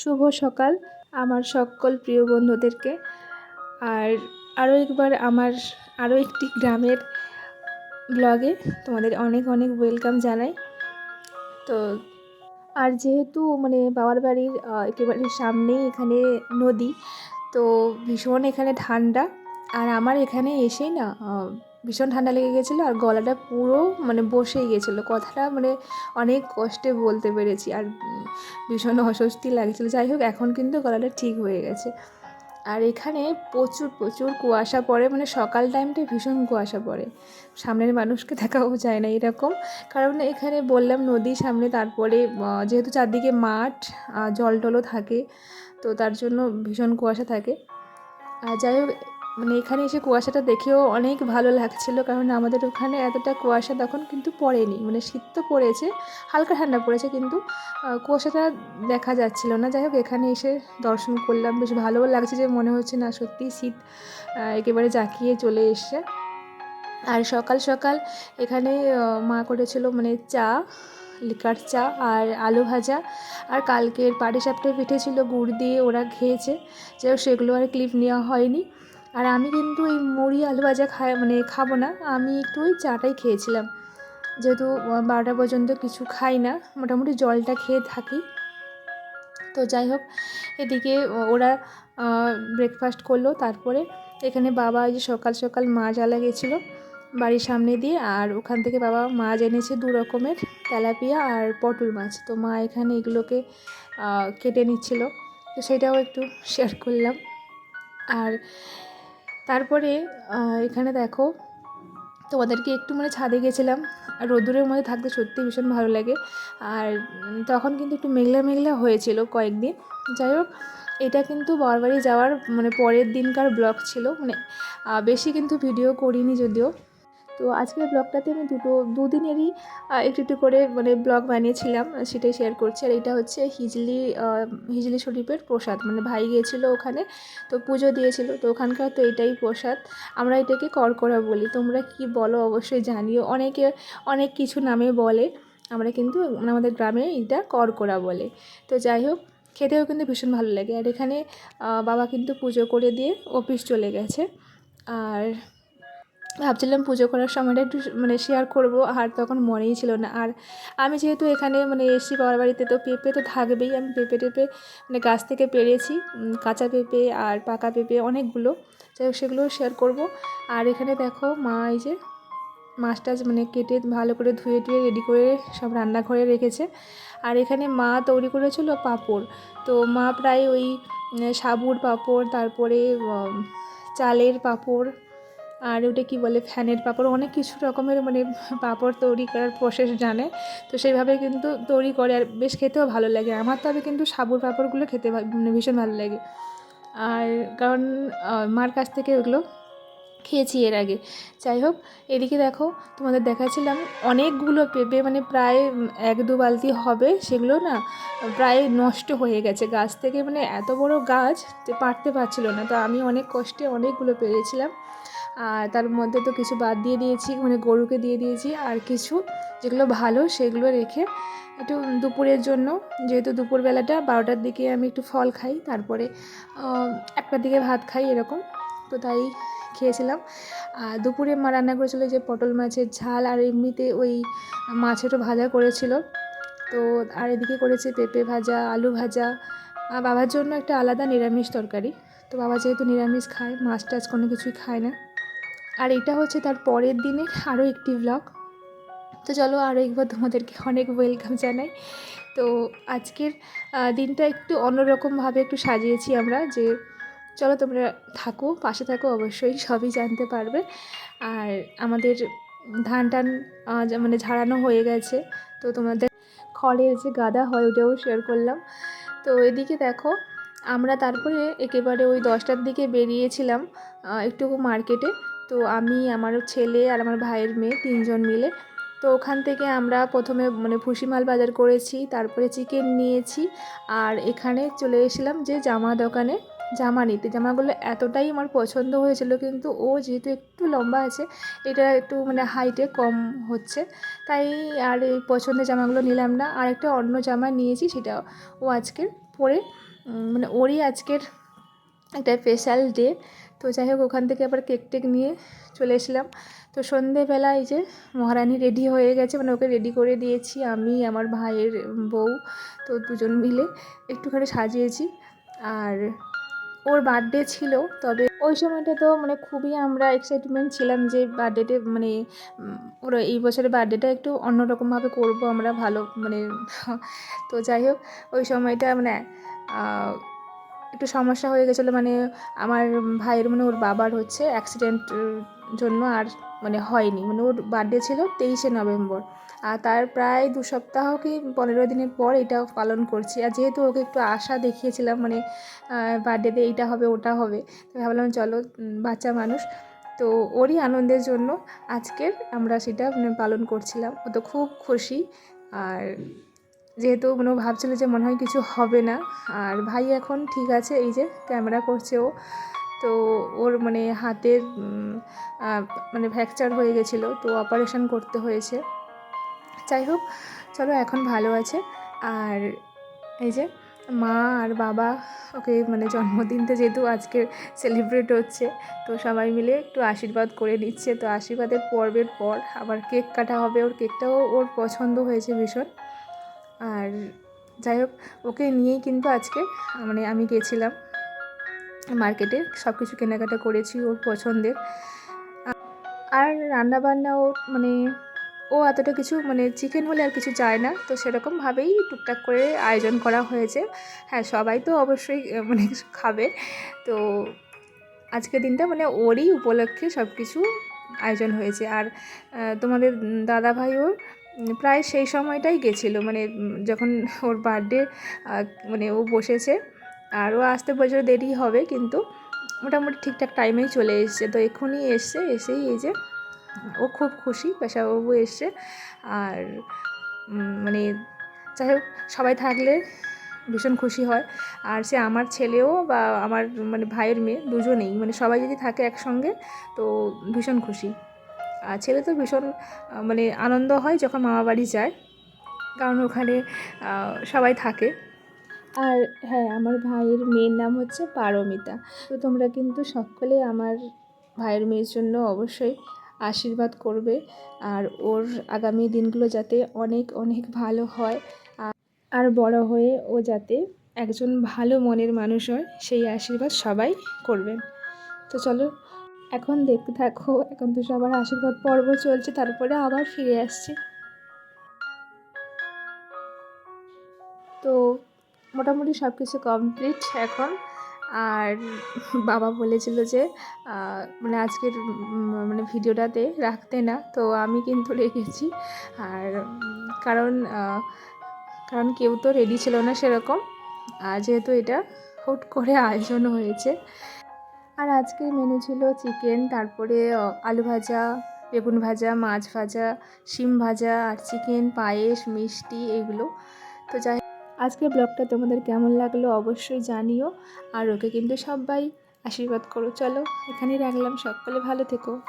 শুভ সকাল আমার সকল প্রিয় বন্ধুদেরকে। আর আরও একবার আমার আরও একটি গ্রামের ব্লগে তোমাদের অনেক অনেক ওয়েলকাম জানাই। তো আর যেহেতু মানে বাবার বাড়ির একেবারে সামনেই এখানে নদী, তো ভীষণ এখানে ঠান্ডা। আর আমার এখানে এসেই না ভীষণ ঠান্ডা লেগে গেছিল আর গলাটা পুরো মানে বসেই গেছিল। কথাটা মানে অনেক কষ্টে বলতে পেরেছি আর ভীষণ অস্বস্তি লাগছিল। যাই হোক, এখন কিন্তু গলাটা ঠিক হয়ে গেছে। আর এখানে প্রচুর প্রচুর কুয়াশা পড়ে মানে সকাল টাইমটা ভীষণ কুয়াশা পড়ে। সামনের মানুষকে দেখাও যায় না এরকম। কারণ এখানে বললাম নদী সামনে, তারপরে যেহেতু চারদিকে মাঠ জল টলও থাকে, তো তার জন্য ভীষণ কুয়াশা থাকে। আর যাই হোক মানে এখানে এসে কুয়াশাটা দেখেও অনেক ভালো লাগছিল, কারণ আমাদের ওখানে এতটা কুয়াশা তখন কিন্তু পড়েনি। মানে শীত তো পড়েছে, হালকা ঠান্ডা পড়েছে, কিন্তু কুয়াশাটা দেখা যাচ্ছিল না। যাই হোক, এখানে এসে দর্শন করলাম, বেশ ভালোও লাগছে যে মনে হচ্ছে না সত্যি শীত একেবারে জাঁকিয়ে চলে এসছে। আর সকাল সকাল এখানে মা করেছিল মানে চা, লিকার চা আর আলু ভাজা। আর কালকের পাটিসাপটা পিঠে ছিল গুড় দিয়ে ওরা খেয়েছে। যাই সেগুলো আর ক্লিপ নেওয়া হয়নি। আর আমি কিন্তু এই মুড়ি আলু ভাজা খাই মানে খাব না। আমি একটু ওই চাটাই খেয়েছিলাম। যেহেতু বারোটা পর্যন্ত কিছু খাই না, মোটামুটি জলটা খেয়ে থাকি। তো যাই হোক, এদিকে ওরা ব্রেকফাস্ট করল। তারপরে এখানে বাবা এই যে সকাল সকাল মাছ আলা গেছিল বাড়ির সামনে দিয়ে, আর ওখান থেকে বাবা মাছ এনেছে দু রকমের, তেলাপিয়া আর পটল মাছ। তো মা এখানে এগুলোকে কেটে নিচ্ছিল। তো সেটাও একটু শেয়ার করলাম। আর তারপরে এখানে দেখো, তোমাদেরকে একটু মানে ছাদে গেছিলাম, আর রোদ্দুরের মধ্যে থাকতে সত্যি ভীষণ ভালো লাগে। আর তখন কিন্তু একটু মেঘলা মেঘলা হয়েছিল কয়েকদিন। যাই হোক, এটা কিন্তু বারবারই যাওয়ার মানে পরের দিনকার ব্লগ ছিল। মানে বেশি কিন্তু ভিডিও করিনি যদিও। তো আজকের ব্লগটাতে আমি দুটো, দুদিনেরই একটু একটু করে মানে ব্লগ বানিয়েছিলাম সেটাই শেয়ার করছি। আর এটা হচ্ছে হিজলি হিজলি শরীফের প্রসাদ। মানে ভাই গিয়েছিল ওখানে, তো পুজো দিয়েছিল, তো ওখানকার তো এটাই প্রসাদ। আমরা এটাকে করকরা বলি। তোমরা কি বলো অবশ্যই জানিও। অনেকে, অনেক কিছু নামে বলে। আমরা কিন্তু আমাদের গ্রামে এটা করকরা বলে। তো যাই হোক, খেতেও কিন্তু ভীষণ ভালো লাগে। আর এখানে বাবা কিন্তু পুজো করে দিয়ে অফিস চলে গেছে। আর ভাবছিলাম পুজো করার সময়টা একটু মানে শেয়ার করব, আর তখন মনেই ছিল না। আর আমি যেহেতু এখানে মানে এসি বাবার বাড়িতে, তো পেঁপে তো থাকবেই। আমি পেঁপে টেপে মানে গাছ থেকে পেরেছি কাঁচা পেঁপে আর পাকা পেঁপে অনেকগুলো। যাই হোক, সেগুলো শেয়ার করব। আর এখানে দেখো মা, এই যে মাছ টাছ মানে কেটে ভালো করে ধুয়ে টুয়ে রেডি করে সব রান্নাঘরে রেখেছে। আর এখানে মা তৈরি করেছিল পাঁপড়। তো মা প্রায় ওই সাবুর পাঁপড়, তারপরে চালের পাঁপড় আর ওটা কি বলে, ফ্যানের পাঁপড়, অনেক কিছু রকমের মানে পাঁপড় তৈরি করার প্রসেস জানে। তো সেইভাবে কিন্তু তৈরি করে আর বেশ খেতেও ভালো লাগে। আমার তবে কিন্তু সাবুর পাঁপড়গুলো খেতে মানে ভীষণ ভালো লাগে। আর কারণ মার কাছ থেকে ওগুলো খেয়েছি এর আগে। যাই হোক, এদিকে দেখো, তোমাদের দেখাচ্ছিলাম অনেকগুলো পেঁপে মানে প্রায় এক দু বালতি হবে সেগুলো না, প্রায় নষ্ট হয়ে গেছে। গাছ থেকে মানে এত বড় গাছ যে পারতে পারছিল না। তো আমি অনেক কষ্টে অনেকগুলো পেরেছিলাম। আর তার মধ্যে তো কিছু বাদ দিয়ে দিয়েছি মানে গরুকে দিয়ে দিয়েছি। আর কিছু যেগুলো ভালো সেগুলো রেখে একটু দুপুরের জন্য, যেহেতু দুপুরবেলাটা বারোটার দিকে আমি একটু ফল খাই, তারপরে একটার দিকে ভাত খাই এরকম, তো তাই খেয়েছিলাম। আর দুপুরে মা রান্না করেছিল যে পটল মাছের ঝাল, আর এমনিতে ওই মাছেরও ভাজা করেছিল। তো আর এদিকে করেছে পেঁপে ভাজা, আলু ভাজা। আর বাবার জন্য একটা আলাদা নিরামিষ তরকারি। তো বাবা যেহেতু নিরামিষ খায়, মাছ টাছ কোনো কিছুই খায় না। আর এটা হচ্ছে তার পরের দিনের আরও একটি ব্লগ তো চলো আরও একবার তোমাদেরকে অনেক ওয়েলকাম জানাই। তো আজকের দিনটা একটু অন্যরকমভাবে একটু সাজিয়েছি আমরা যে চলো তোমরা থাকো, পাশে থাকো, অবশ্যই সবই জানতে পারবে। আর আমাদের ধান টান মানে ঝাড়ানো হয়ে গেছে, তো তোমাদের খড়ের যে গাদা হয় ওটাও শেয়ার করলাম। তো এদিকে দেখো, আমরা তারপরে একেবারে ওই দশটার দিকে বেরিয়েছিলাম একটু মার্কেটে। তো আমি আমার ছেলে আর আমার ভাইয়ের মেয়ে তিনজন মিলে। তো ওখান থেকে আমরা প্রথমে মানে ভুসিমাল বাজার করেছি, তারপরে চিকেন নিয়েছি আর এখানে চলে এসেছিলাম যে জামা দোকানে জামা নিতে। জামাগুলো এতটাই আমার পছন্দ হয়েছিল কিন্তু ও যেহেতু একটু লম্বা আছে, এটা একটু মানে হাইটে কম হচ্ছে। তাই আর এই পছন্দের জামাগুলো নিলাম না। আর একটা অন্য জামা নিয়েছি সেটা ও আজকে পরে মানে ওরই আজকের একটা স্পেশাল ডে তো যাই হোক ওখান থেকে আবার কেক টেক নিয়ে চলে এসলাম তো সন্ধেবেলা এই যে মহারানী রেডি হয়ে গেছে মানে ওকে রেডি করে দিয়েছি আমি, আমার ভাইয়ের বউ, তো দুজন মিলে একটুখানি সাজিয়েছি। আর ওর বার্থডে ছিল, তবে ওই সময়টা তো মানে খুবই আমরা এক্সাইটমেন্ট ছিলাম যে বার্থডেতে মানে ওর এই বছরের বার্থডেটা একটু অন্যরকমভাবে করব আমরা ভালো মানে তো যাই হোক ওই সময়টা মানে একটু সমস্যা হয়ে গেছিল মানে আমার ভাইয়ের মানে ওর বাবার হচ্ছে অ্যাক্সিডেন্ট জন্য আর মানে হয়নি। মানে ওর বার্থডে ছিল তেইশে নভেম্বর। আর তার প্রায় দু সপ্তাহ কি পনেরো দিনের পর এটা পালন করছি। আর যেহেতু ওকে একটু আশা দেখিয়েছিলাম মানে বার্থডেতে এইটা হবে, ওটা হবে, তো ভাবলাম চলো বাচ্চা মানুষ। তো ওরই আনন্দের জন্য আজকের আমরা সেটা মানে পালন করছিলাম। ও তো খুব খুশি। আর যেহেতু মানে ভাবছিল যে মনে হয় কিছু হবে না, আর ভাই এখন ঠিক আছে, এই যে ক্যামেরা করছে ও। তো ওর মানে হাতের মানে ফ্র্যাকচার হয়ে গেছিল, তো অপারেশন করতে হয়েছে। যাই হোক, চলো এখন ভালো আছে। আর এই যে মা আর বাবা ওকে মানে জন্মদিনটা যেহেতু আজকে সেলিব্রেট হচ্ছে, তো সবাই মিলে একটু আশীর্বাদ করে নিচ্ছে। তো আশীর্বাদের পর্বের পর আবার কেক কাটা হবে, ওর কেকটাও ওর পছন্দ হয়েছে ভীষণ। আর যাই হোক ওকে নিয়েই কিন্তু আজকে মানে আমি গেছিলাম মার্কেটে সব কিছু কেনাকাটা করেছি ওর পছন্দের। আর রান্নাবান্না ও মানে ও এতটা কিছু মানে চিকেন হলে আর কিছু চায় না তো সেরকমভাবেই টুকটাক করে আয়োজন করা হয়েছে। হ্যাঁ সবাই তো অবশ্যই মানে খাবে। তো আজকের দিনটা মানে ওরই উপলক্ষে সব কিছু আয়োজন হয়েছে। আর তোমাদের দাদা ভাইও উম, প্রায় সেই সময়টাই গেছিল। মানে যখন ওর বার্থডে মানে ও বসেছে, আর ও আসতে বছর দেরি হবে, কিন্তু মোটামুটি ঠিকঠাক টাইমেই চলে এসছে। তো এক্ষুনি এসছে, এসেই এই যে, ও খুব খুশি, পেশাবাবু এসছে। আর মানে যাই হোক, সবাই থাকলে ভীষণ খুশি হয়। আর সে আমার ছেলেও বা আমার মানে ভাইয়ের মেয়ে দুজনেই মানে সবাই যদি থাকে একসঙ্গে, তো ভীষণ খুশি। ছেলে তো ভীষণ মানে আনন্দ হয় যখন মামা বাড়ি যায়। কারণ ওখানে সবাই থাকে। আর হ্যাঁ আমার ভাইয়ের মেয়ের নাম হচ্ছে পারমিতা। তো তোমরা কিন্তু সকলে আমার ভাইয়ের মেয়ের জন্য অবশ্যই আশীর্বাদ করবে। আর ওর আগামী দিনগুলো যাতে অনেক অনেক ভালো হয়। আর- বড় হয়ে ও যাতে একজন ভালো মনের মানুষ হয়, সেই আশীর্বাদ সবাই করবেন তো চলো এখন দেখতে থাকো, এখন তো সবার আশীর্বাদ পর্ব চলছে, তারপরে আবার ফিরে আসছি। তো মোটামুটি সব কিছু কমপ্লিট এখন। আর বাবা বলেছিল যে মানে আজকের মানে ভিডিওটাতে রাখতে না, তো আমি কিন্তু রেখেছি। আর, কারণ কারণ কেউ তো রেডি ছিল না সেরকম। আর যেহেতু এটা হুট করে আয়োজন হয়েছে আর আজকের মেনু ছিল চিকেন তারপরে আলু ভাজা, বেগুন ভাজা, মাছ ভাজা, শিম ভাজা আর চিকেন পায়েস, মিষ্টি এগুলো। তো যাই আজকের ব্লগটা তোমাদের কেমন লাগল অবশ্যই জানিও। আর ওকে কিন্তু সবাই আশীর্বাদ করো। চলো, এখানেই রাখলাম। সকলে ভালো থেকো।